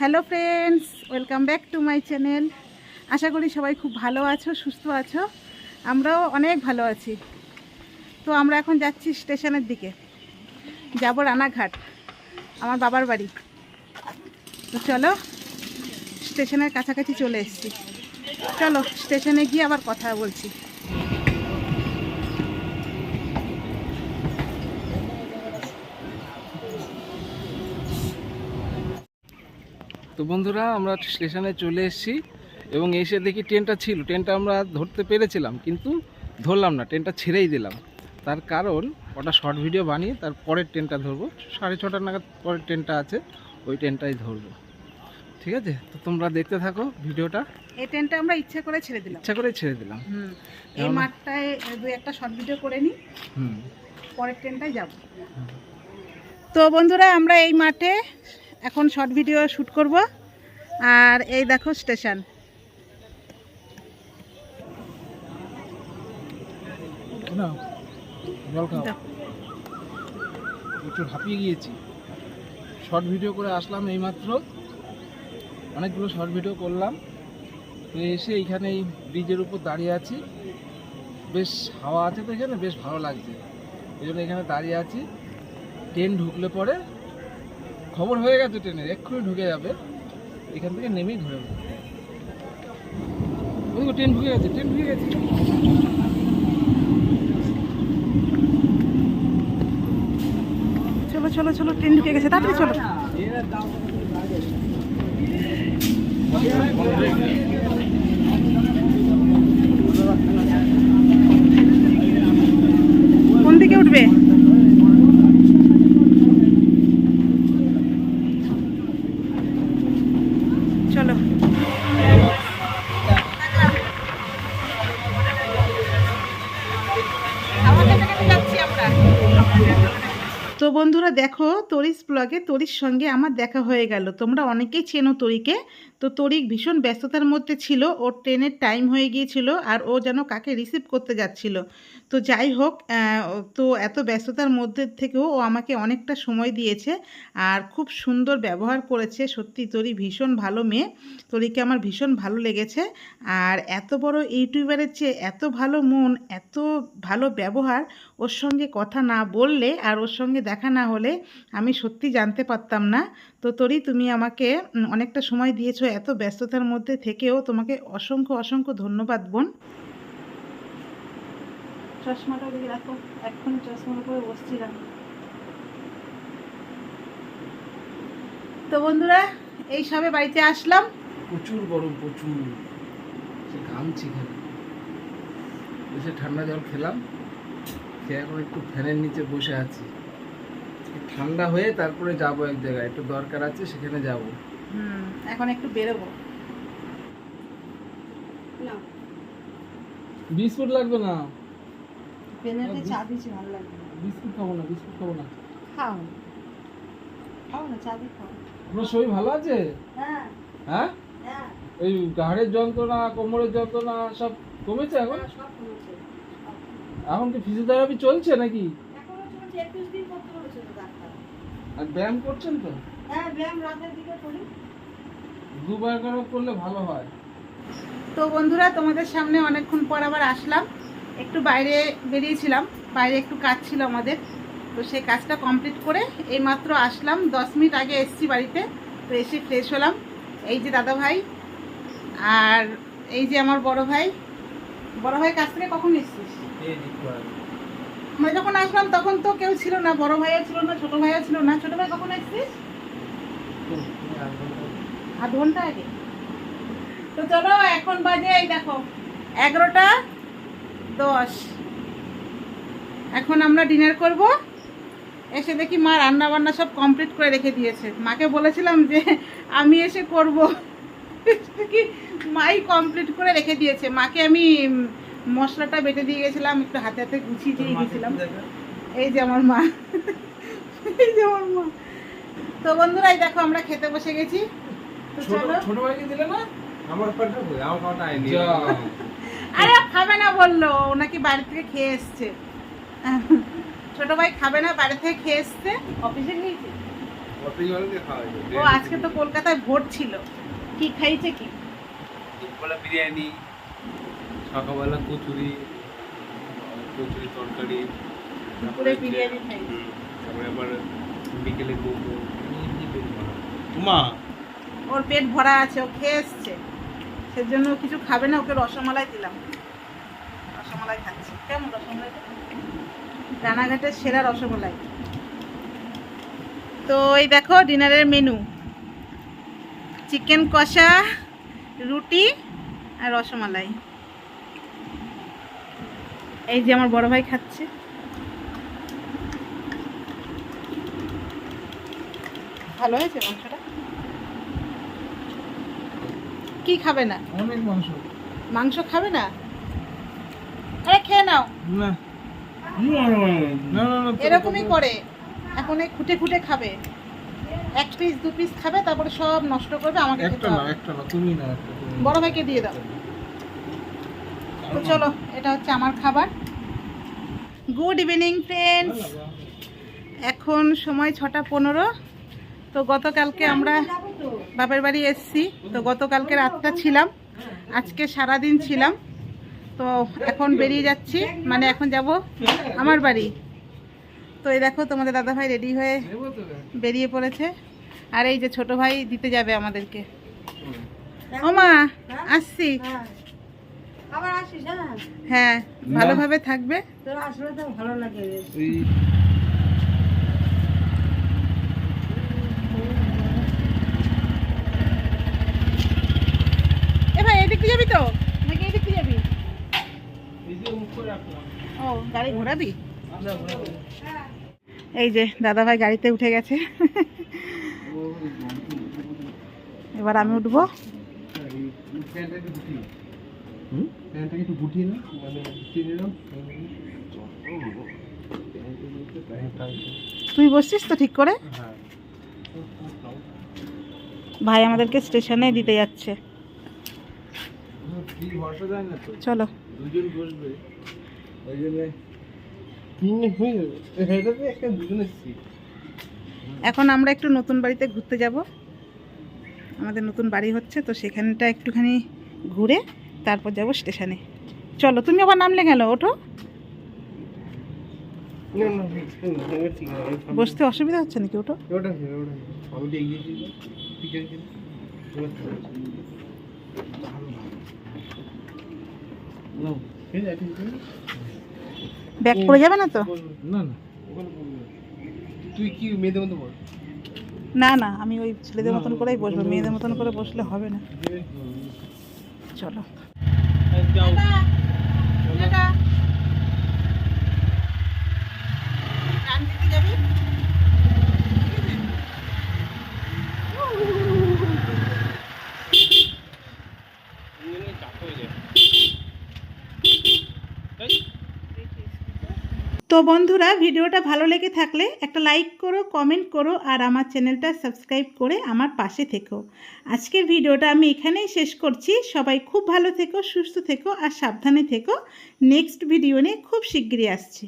Hello friends, welcome back to my channel. আশা করি সবাই খুব ভালো আছো, সুস্থ আছো। আমরাও অনেক ভালো আছি। তো আমরা এখন যাচ্ছি স্টেশনের দিকে। যাব রানাঘাট, আমার বাবার বাড়ি। তো চলো, স্টেশনের কাছাকাছি চলে এসেছি। চলো, স্টেশনে গিয়ে আবার কথা বলছি। তো বন্ধুরা আমরা স্টেশনে চলে এসেছি এবং এসে দেখি ট্রেনটা ছিল। ট্রেনটা আমরা ধরতে পেরেছিলাম কিন্তু ধরলাম না ট্রেনটা ছেড়েই দিলাম। তার কারণ ওটা শর্ট ভিডিও বানিয়ে তার পরের ট্রেনটা ধরবো। সাড়ে ছটা নাগাদ পরের ট্রেনটা আছে ওই ট্রেনটাই ধরবো। ঠিক আছে? তো তোমরা দেখতে থাকো ভিডিওটা। এই ট্রেনটা আমরা ইচ্ছা করে ছেড়ে দিলাম। ইচ্ছা করে ছেড়ে দিলাম। হুম। এই মাঠটায় দু একটা শর্ট ভিডিও করে নিই। হুম। পরের ট্রেনটাই যাব। তো বন্ধুরা আমরা এই মাঠে এখন শর্ট ভিডিও শ্যুট করব। আর এই দেখো স্টেশন। প্রচুর হাঁপিয়ে গিয়েছি। শর্ট ভিডিও করে আসলাম এইমাত্র। অনেকগুলো শর্ট ভিডিও করলাম। তো এসে এইখানে এই ব্রিজের উপর দাঁড়িয়ে আছি। বেশ হাওয়া আছে তো এখানে বেশ ভালো লাগছে। এই জন্য এখানে দাঁড়িয়ে আছি। ট্রেন ঢুকলে পরে খবর হয়ে গেছে ট্রেনের এক্ষুনি ঢুকে যাবে। এখান থেকে নেমেই ধরে নেব। ট্রেন ঢুকে গেছে, ট্রেন ঢুকে গেছে। চলো চলো চলো, ট্রেন ঢুকে গেছে চলো। কোন দিকে উঠবে? তো বন্ধুরা দেখো, তরিস ব্লগে তরির সঙ্গে আমার দেখা হয়ে গেল। তোমরা অনেকেই চেনো তরিকে। তো তরিক ভীষণ ব্যস্ততার মধ্যে ছিল, ওর ট্রেনের টাইম হয়ে গিয়েছিল আর ও যেন কাকে রিসিভ করতে যাচ্ছিল। তো যাই হোক তো এত ব্যস্ততার মধ্যে থেকেও ও আমাকে অনেকটা সময় দিয়েছে আর খুব সুন্দর ব্যবহার করেছে। সত্যি তরি ভীষণ ভালো মেয়ে। তরিকে আমার ভীষণ ভালো লেগেছে। আর এত বড় ইউটিউবারের চেয়ে এত ভালো মন, এত ভালো ব্যবহার, ওর সঙ্গে কথা না বললে আর ওর সঙ্গে দেখা না হলে আমি সত্যি জানতে পারতাম না। তো তরি তুমি আমাকে অনেকটা সময় দিয়েছ এত ব্যস্ততার মধ্যে থেকেও। তোমাকে অসংখ্য অসংখ্য ধন্যবাদ বোন। চশমাটা দিকে রাখো। এখন চশমার উপরে বসছিলাম তো বন্ধুরা এই সবে বাড়িতে আসলাম। প্রচুর গরম প্রচুর। সে ঘামছি খালি এসে ঠান্ডা জল খেলাম। খেয়ে এখন একটু ফ্যানের নিচে বসে আছি। ঠান্ডা হয়ে তারপরে যাব এক জায়গায়। একটু দরকার আছে সেখানে যাব। হুম এখন একটু বেরোবো। বিস্কুট লাগবে না? পেনেতে চা দিচ্ছি ভালো লাগবে বিস্কুট খাব না বিস্কুট খাব না। খাও। খাও না চা দিয়ে খাও। আপনার শরীর ভালো আছে? হ্যাঁ। হ্যাঁ? হ্যাঁ। ওই ঘাড়ের যন্ত্রণা কোমরের যন্ত্রণা সব কমেছে এখন? এখন কি ফিজিওথেরাপি চলছে নাকি? আর ব্যায়াম করছেন তো? হ্যাঁ ব্যায়াম রাতের দিকে করি। দুবার করে করলে ভালো হয়। তো বন্ধুরা তোমাদের সামনে অনেকক্ষণ পর আবার আসলাম। একটু বাইরে বেরিয়েছিলাম বাইরে একটু কাজ ছিল আমাদের। তো সেই কাজটা কমপ্লিট করে এইমাত্র আসলাম দশ মিনিট আগে এসছি বাড়িতে। তো এসে ফ্রেশ হলাম। এই যে দাদা ভাই আর এই যে আমার বড় ভাই। বড় ভাই কাছ থেকে কখন এসছিস? আমরা যখন আসলাম তখন তো কেউ ছিল না বড় ভাইও ছিল না ছোট ভাইও ছিল না। ছোট ভাই কখন এসছিস? আধ ঘণ্টা আগে। তো চলো এখন বাজে এই দেখো এগারোটা। দশ। এখন আমরা ডিনার করব। এসে দেখি মা রান্না বান্না সব কমপ্লিট করে রেখে দিয়েছে। মাকে বলেছিলাম যে আমি এসে করব। কি মাই কমপ্লিট করে রেখে দিয়েছে। মাকে আমি মশলাটা বেটে দিয়ে গেছিলাম একটু হাতে হাতে গুছিয়ে দিয়ে গেছিলাম। এই যে আমার মা। এই যে আমার মা। তো বন্ধুরা এই দেখো আমরা খেতে বসে গেছি। তো ছোট চলো। ছোট ভাইকে দিলে না? আমার পাঠা আমার পাঠা আইনি। আরে খাবে না বলল ও নাকি বাড়ি থেকে খেয়ে এসছে। ছোট ভাই খাবে না বাড়ি থেকে খেয়ে এসছে। অফিসে গিয়েছে? ও আজকে তো কলকাতায় ভোট ছিল। কি খাইছে কি? দুপুরবেলা বিরিয়ানি সকালবেলা কচুরি কচুরি তরকারি দুপুরে বিরিয়ানি খাইছে। তারপরে আবার বিকেলে মোমো। মা ওর পেট ভরা আছে ও খেয়ে এসছে। সেজন্য কিছু খাবে না, ওকে রসমালাই দিলাম। রসমালাই খাচ্ছে। কেমন রসমালাই? রানাঘাটের সেরা রসমালাই। তো এই দেখো, ডিনারের মেনু। চিকেন কষা, রুটি আর রসমালাই। এই যে আমার বড় ভাই খাচ্ছে। ভালো হয়েছে মাংসটা? কি খাবে না? অনেক মাংস। মাংস খাবে না? আরে খেয়ে নাও। না। না না না এরকমই করে। এখন এই খুঁটে খুঁটে খাবে। এক পিস দু পিস খাবে তারপরে সব নষ্ট করবে আমাকে একটা না একটা না তুমি না একটা বড় ভাইকে দিয়ে দাও। তো চলো এটা হচ্ছে আমার খাবার। গুড ইভিনিং ফ্রেন্ডস এখন সময় ছটা পনেরো। তো গতকালকে আমরা বাপের বাড়ি এসেছি। তো গতকালকে রাতটা ছিলাম। আজকে সারা দিন ছিলাম। তো এখন বেরিয়ে যাচ্ছি। মানে এখন যাব আমার বাড়ি। তো এই দেখো তোমাদের দাদা ভাই রেডি হয়ে বেরিয়ে পড়েছে। আর এই যে ছোট ভাই দিতে যাবে আমাদেরকে। ও মা আসছি। হ্যাঁ? হ্যাঁ ভালোভাবে থাকবে। ভালো লাগে রে। ওই এ ভাই এদিক দিয়ে যাবি তো নাকি এদিক দিয়ে যাবি এই যে মুখ করে রাখলাম ও গাড়ি ঘোরাবি এই যে দাদা ভাই গাড়িতে উঠে গেছে। এবার আমি উঠবো। তুই বসছিস তো ঠিক করে? ভাই আমাদেরকে স্টেশনে দিতে যাচ্ছে। চলো। দুজন বসবে ওই জন্য তিনজন এটাতে একটা দুজনের সিট এখন আমরা একটু নতুন বাড়িতে ঘুরতে যাব। আমাদের নতুন বাড়ি হচ্ছে তো সেখানটা একটুখানি ঘুরে তারপর যাব স্টেশনে। চলো তুমি আবার নামলে গেল ওঠো। বসতে অসুবিধা হচ্ছে নাকি? ওঠো। ওটা ব্যাগ পড়ে যাবে না তো? না না। তুই কি মেয়েদের মতো বল না না আমি ওই ছেলেদের মতন করেই বসবো। মেয়েদের মতন করে বসলে হবে না। চলো। তো বন্ধুরা, ভিডিওটা ভালো লেগে থাকলে একটা লাইক করো কমেন্ট করো আর আমার চ্যানেলটা সাবস্ক্রাইব করে আমার পাশে থেকো। আজকের ভিডিওটা আমি এখানেই শেষ করছি। সবাই খুব ভালো থেকো, সুস্থ থেকো আর সাবধানে থেকো। নেক্সট ভিডিও নিয়ে খুব শিগগিরই আসছি।